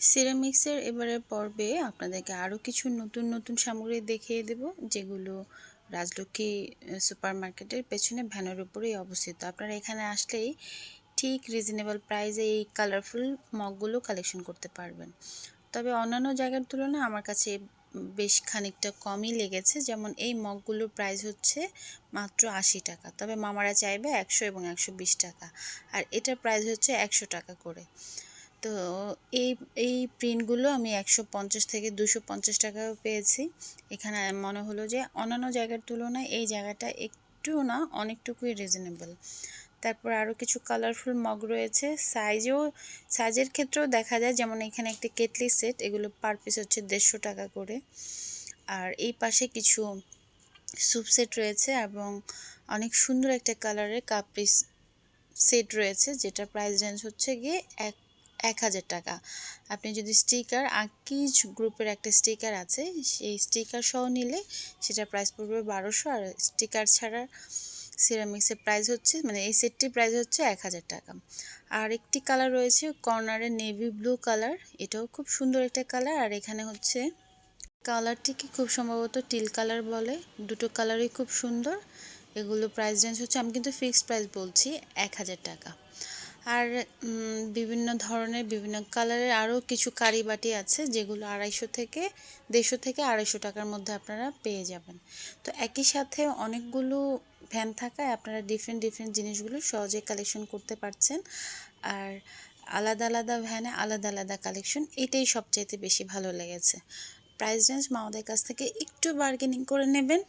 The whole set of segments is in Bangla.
সিরামিক্সের এবারের পর্বে আপনাদেরকে আরও কিছু নতুন নতুন সামগ্রী দেখিয়ে দেব, যেগুলো রাজলক্ষ্মী সুপার মার্কেটের পেছনে ভ্যানের উপরেই অবস্থিত। আপনারা এখানে আসলেই ঠিক রিজনেবল প্রাইসে এই কালারফুল মগগুলো কালেকশন করতে পারবেন। তবে অন্যান্য জায়গার তুলনায় আমার কাছে বেশ খানিকটা কমই লেগেছে। যেমন এই মগগুলোর প্রাইস হচ্ছে মাত্র আশি টাকা, তবে মামারা চাইবে একশো এবং একশো বিশ টাকা, আর এটার প্রাইস হচ্ছে একশো টাকা করে। তো এই এই প্রিন্টগুলো আমি একশো পঞ্চাশ থেকে দুশো পঞ্চাশ টাকাও পেয়েছি। এখানে মনে হলো যে অন্যান্য জায়গার তুলনায় এই জায়গাটা একটু না অনেকটুকুই রিজনেবল তারপর আরও কিছু কালারফুল মগ রয়েছে। সাইজেও সাইজের ক্ষেত্রেও দেখা যায়, যেমন এখানে একটি কেটলি সেট এগুলো পার পিস হচ্ছে দেড়শো টাকা করে। আর এই পাশে কিছু স্যুপ সেট রয়েছে এবং অনেক সুন্দর একটা কালারের কাপ পিস সেট রয়েছে যেটা প্রাইস রেঞ্জ হচ্ছে গিয়ে এক এক হাজার টাকা। আপনি যদি স্টিকার, আকিজ গ্রুপের একটা স্টিকার আছে, সেই স্টিকার সহ নিলে সেটা প্রাইস পড়বে বারোশো, আর স্টিকার ছাড়া সিরামিক্সের প্রাইস হচ্ছে মানে এই সেটটির প্রাইস হচ্ছে এক হাজার টাকা। আর একটি কালার রয়েছে কর্নারে নেভি ব্লু কালার এটাও খুব সুন্দর একটা কালার আর এখানে হচ্ছে কালারটিকে খুব সম্ভবত টিল কালার বলে, দুটো কালারই খুব সুন্দর, এগুলো প্রাইস রেঞ্জ হচ্ছে, আমি কিন্তু ফিক্সড প্রাইস বলছি, এক হাজার টাকা। আর বিভিন্ন ধরনের, বিভিন্ন কালারের আরও কিছু কারি বাটি আছে যেগুলো আড়াইশো থেকে, দেড়শো থেকে আড়াইশো টাকার মধ্যে আপনারা পেয়ে যাবেন। তো একই সাথে অনেকগুলো ভ্যান থাকায় আপনারা ডিফারেন্ট ডিফারেন্ট জিনিসগুলো সহজে কালেকশন করতে পারছেন। আর আলাদা আলাদা ভ্যানে আলাদা আলাদা কালেকশন এটাই সবচাইতে বেশি ভালো লেগেছে। প্রাইস রেঞ্জ মামাদের কাছ থেকে একটু বার্গেনিং করে নেবেন।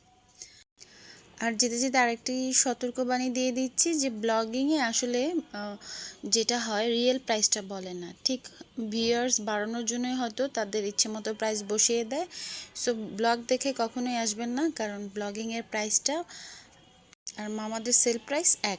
আর যেতে যেতে আরেকটি সতর্কবাণী দিয়ে দিচ্ছি যে ব্লগিংয়ে আসলে যেটা হয় রিয়েল প্রাইসটা বলে না। ঠিক ভিউয়ার্স বাড়ানোর জন্যই হয়তো তাদের ইচ্ছে মতো প্রাইস বসিয়ে দেয়। সো ব্লগ দেখে কখনোই আসবেন না, কারণ ব্লগিংয়ের প্রাইসটা আর মামাদের সেল প্রাইস এক।